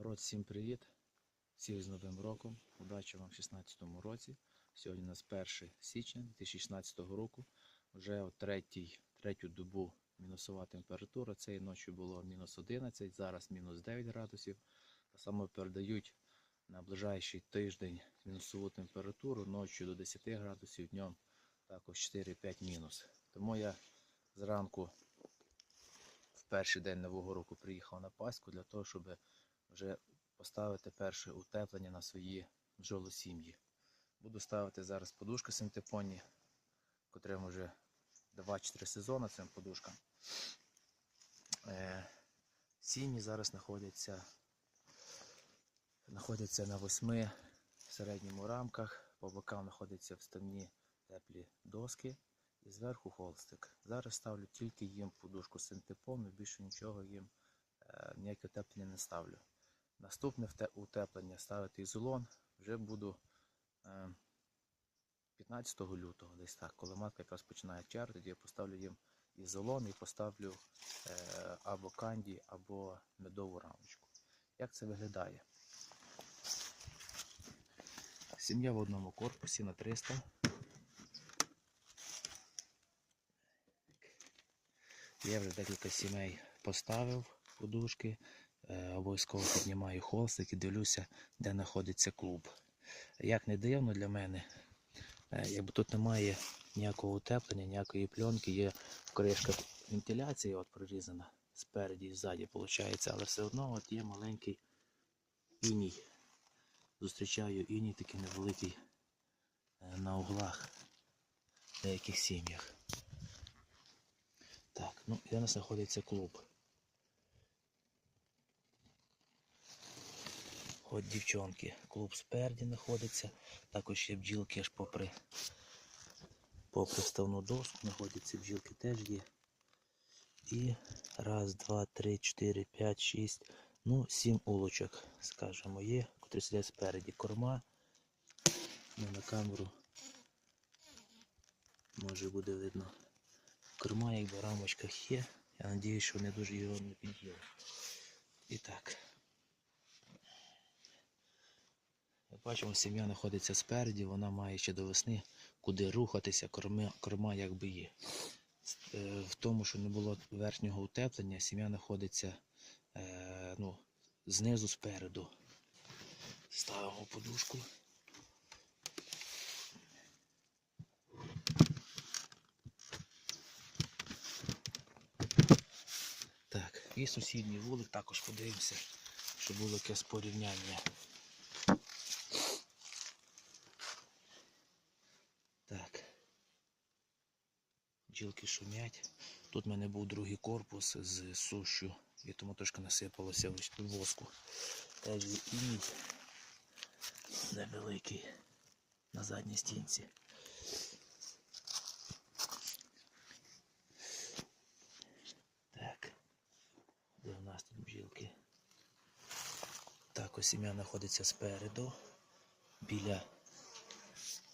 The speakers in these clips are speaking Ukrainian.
Народ, всім привіт! Всіх з Новим роком. Удачі вам в 2016 році. Сьогодні у нас 1 січня 2016 року. Вже о третій, третю добу мінусова температура. Цієї ночі було мінус 11, зараз мінус 9 градусів. Та саме передають на ближайший тиждень мінусову температуру ночі до 10 градусів, днем також 4-5 мінус. Тому я зранку в перший день нового року приїхав на Паську для того, щоб вже поставити перше утеплення на свої бджолосім'ї. Буду ставити зараз подушки синтепонні, котрим вже 2-3 сезони цим подушкам. Е, сім'ї зараз знаходяться, знаходяться на 8 середньому рамках, по бокам знаходяться вставні теплі доски і зверху холстик. Зараз ставлю тільки їм подушку синтепон, і більше нічого їм е, ніяке утеплення не ставлю. Наступне утеплення ставити ізолон вже буду е, 15 лютого, десь так, коли матка якраз починає чар, я поставлю їм ізолон і поставлю е, або канді, або медову рамочку. Як це виглядає? Сім'я в одному корпусі на 300. Я вже декілька сімей поставив подушки. Е, Обов'язково піднімаю холстик і дивлюся, де знаходиться клуб. Як не дивно для мене, е, якби тут немає ніякого утеплення, ніякої пленки, є кришка вентиляції от прорізана спереді і ззаді, виходить, але все одно от є маленький іній. Зустрічаю іній такий невеликий е, на углах в деяких сім'ях. Так, ну і нас знаходиться клуб. От дівчонки, клуб спереді знаходиться, також є бджілки аж попри, попри вставну доску, знаходяться бджілки теж є. І раз, два, три, чотири, п'ять, шість, ну, сім улочок, скажімо, є, котрі сидять спереді. Корма. Ну, на камеру може буде видно. Корма якби в рамочках є. Я сподіваюся, що вони дуже його не під'їли. І так. Як бачимо, сім'я знаходиться спереді, вона має ще до весни куди рухатися, корма, корма якби є. Е, В тому, що не було верхнього утеплення, сім'я знаходиться е, ну, знизу спереду. Ставимо подушку. Так, і сусідній вулик також подивимося, щоб було якесь порівняння. Так. Бджілки шумять. Тут в мене був другий корпус з сушю, і тому трошки насипалося воску. Теж іній невеликий на задній стінці. Так. Де у нас тут бджілки? Так, ось сім'я знаходиться спереду. Біля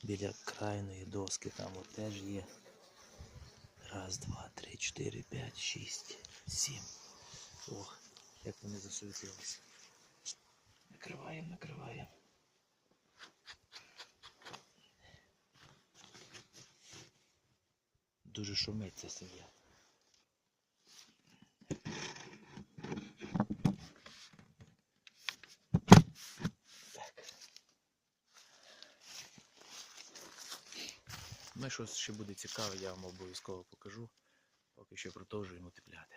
біля крайної доски там от теж є. Раз, два, три, чотири, п'ять, шість, сім. Ох, як вони засуетилися. Накриваємо, накриваємо. Дуже шумить ця сім'я. Ну, і що ще буде цікаве, я вам обов'язково покажу. Поки що продовжуємо утепляти.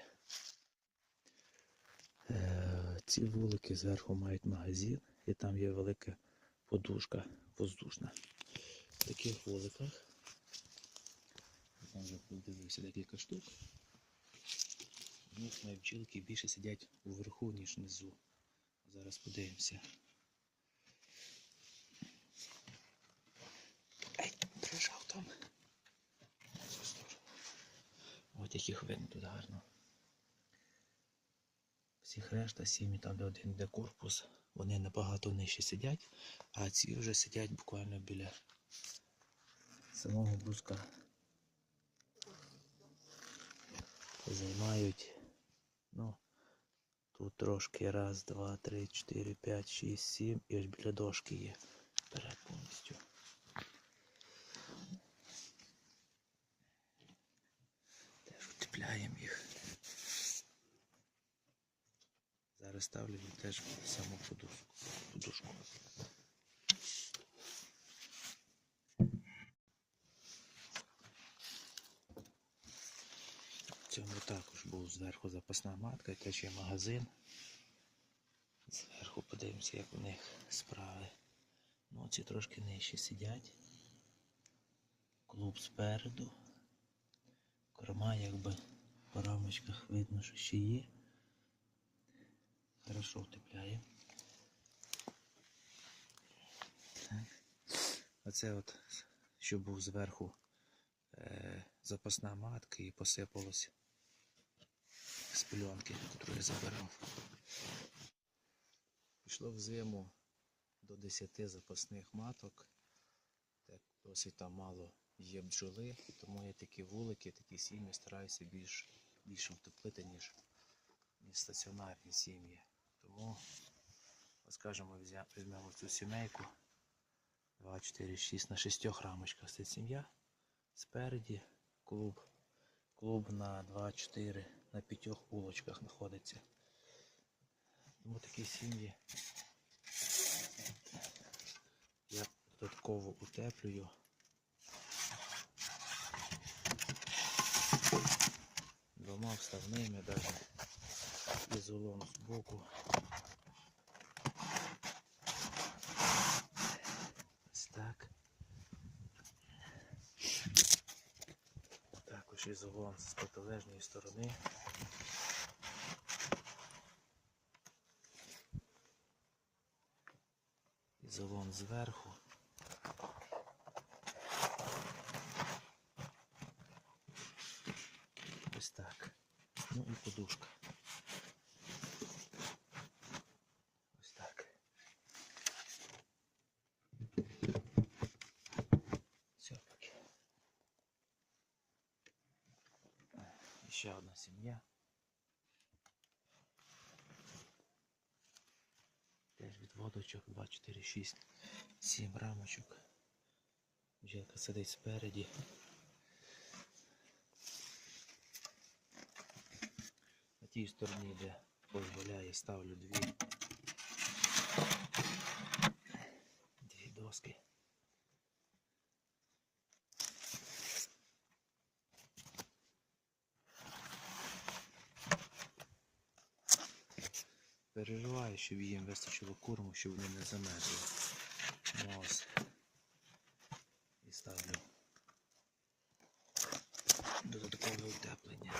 Е, ці вулики зверху мають магазин, і там є велика подушка воздушна. В таких вуликах. Я вже подивився декілька штук. В них бджілки більше сидять вверху, ніж внизу. Зараз подивимося. Ей, прижав там. В цю сторону. От яких видно тут гарно. Всіх решта сім'ї, там де один де корпус, вони набагато нижче сидять, а ці вже сидять буквально біля самого бруска. Займають, ну, Тут трошки раз, два, три, чотири, п'ять, шість, сім. І ось біля дошки є. Вперед повністю. Теж утепляємо їх. Зараз ставлю теж саму подушку. В цьому також був зверху запасна матка, теж є магазин. Зверху подивимося, як у них справи. Ну, ці трошки нижче сидять. Клуб спереду. Корма якби по рамочках видно, що ще є. Хорошо втепляє. Оце от, що був зверху е, запасна матка і посипалось з пленки, яку я забирав. Пішло в зиму до 10 запасних маток. Так, досить там мало є бджоли, тому я такі вулики, такі сім'ї стараюся більш, більше втеплити, ніж, стаціонарні сім'ї. Тому, от скажімо, візьмемо цю сімейку 2, 4, 6 на 6 рамочках. Це сім'я. Спереді клуб. Клуб на 2, 4, на 5 вулочках знаходиться. Тому такі сім'ї я додатково утеплюю. Двома вставними даже ізолом з боку. Ось так. Також ізолон з протилежної сторони. Ізолон зверху. Ось так. Ну і подушка. Ось так. Все таки. І ще одна сім'я. Теж від водочок 2, 4, 6, 7 рамочок. Бджілка сидить спереді. На тій стороні, де дозволяє, ставлю дві. Дві доски. Переживаю, щоб їм вистачило корму, щоб вони не замерзли. Ну. І ставлю додаткове утеплення.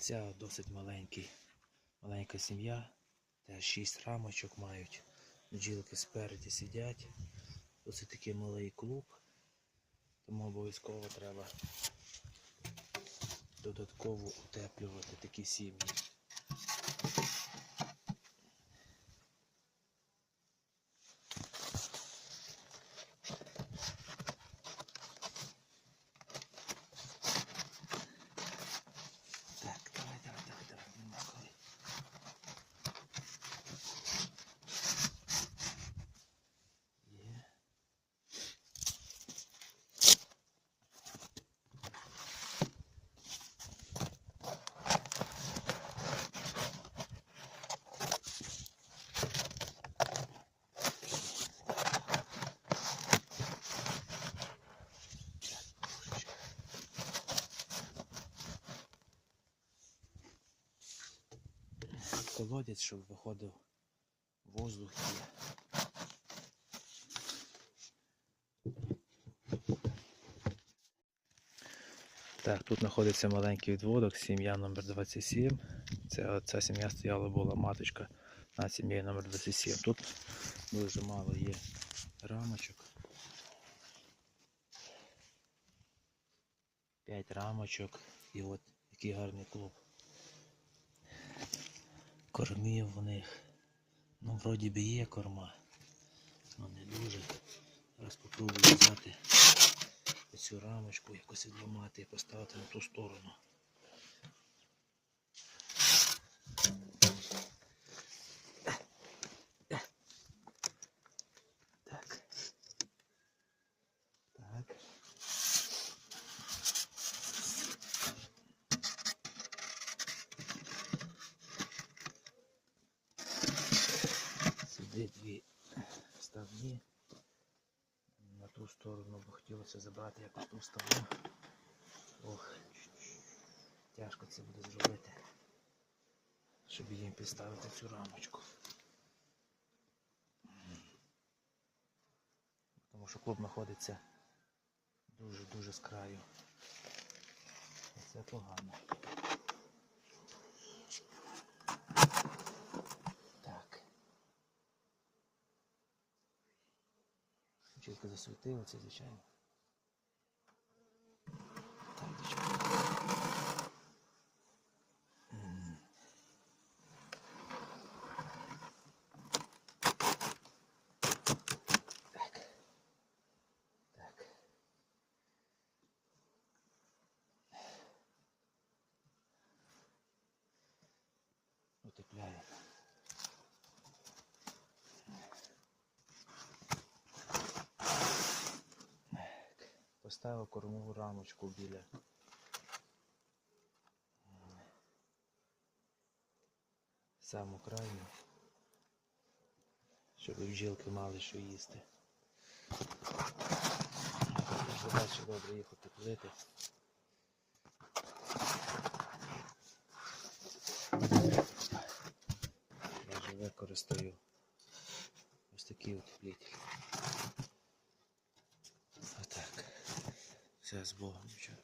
Ця досить маленький, маленька сім'я. Теж 6 рамочок мають. Бджілки спереді сидять. Досить такий малий клуб. Тому обов'язково треба додатково утеплювати такі сім'ї. Колодязь, щоб виходив воздух. Так, тут знаходиться маленький відводок, сім'я номер 27. Це ця сім'я стояла була маточка над сім'єю номер 27. Тут дуже мало є рамочок. 5 рамочок і от який гарний клуб. Кормів у них. Ну, вроді би є корма. але не дуже. Зараз спробую взяти цю рамочку, якось відламати і поставити на ту сторону. Так. Так. Сюди дві вставні. На ту сторону, бо хотілося забрати якось ту вставну. Ох, тяжко це буде зробити, щоб їм підставити цю рамочку. Тому що клуб знаходиться дуже-дуже з краю. Це погано. Так. Чітко засвітило це, звичайно. Так, дівчатка. М. Так. Так. Утепляємо. Поставив кормову рамочку біля. Саму крайню, щоб бджілки мали що їсти. Задача добре їх утеплити. Я вже використаю ось такі утеплителі. Все з Богом, дівчата.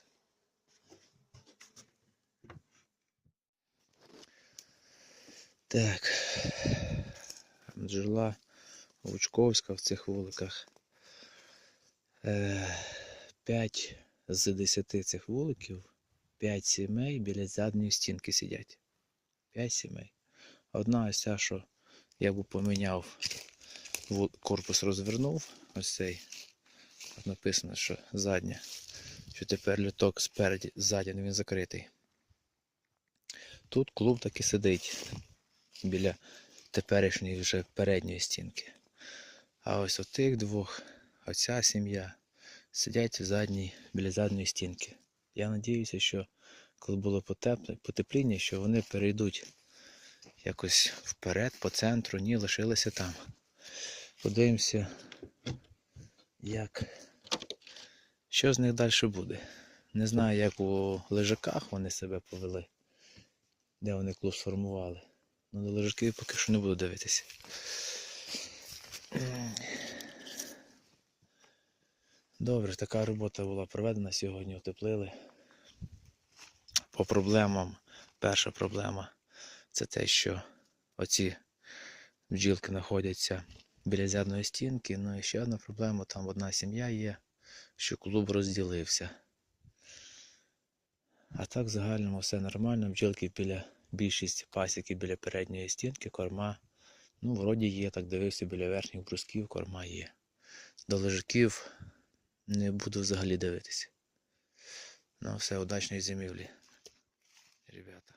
Так. Бджола Лучковська в цих вуликах. 5 з 10 цих вуликів, 5 сімей біля задньої стінки сидять. 5 сімей. Одна ось ця, що я б поміняв, корпус розвернув, ось цей. Написано, що задня, що тепер люток спереді, ззаді, ну, він закритий. Тут клуб таки сидить біля теперішньої вже передньої стінки. А ось у тих двох, оця сім'я, сидять у задній, біля задньої стінки. Я надіюся, що коли було потепління, що вони перейдуть якось вперед, по центру, ні, лишилися там. Подивимося, як, що з них далі буде. Не знаю, як у лежаках вони себе повели, де вони клуб сформували. Ну, на лежаки поки що не буду дивитися. Добре, така робота була проведена сьогодні, утеплили. По проблемам, перша проблема це те, що оці бджілки знаходяться біля зядної стінки. Ну і ще одна проблема, там одна сім'я є, що клуб розділився. А так в загальному все нормально. Бджілки біля більшість пасіки біля передньої стінки, корма. Ну, вроді є, так дивився, біля верхніх брусків корма є. До лежаків не буду взагалі дивитися. Ну, все, удачної зимівлі, ребята.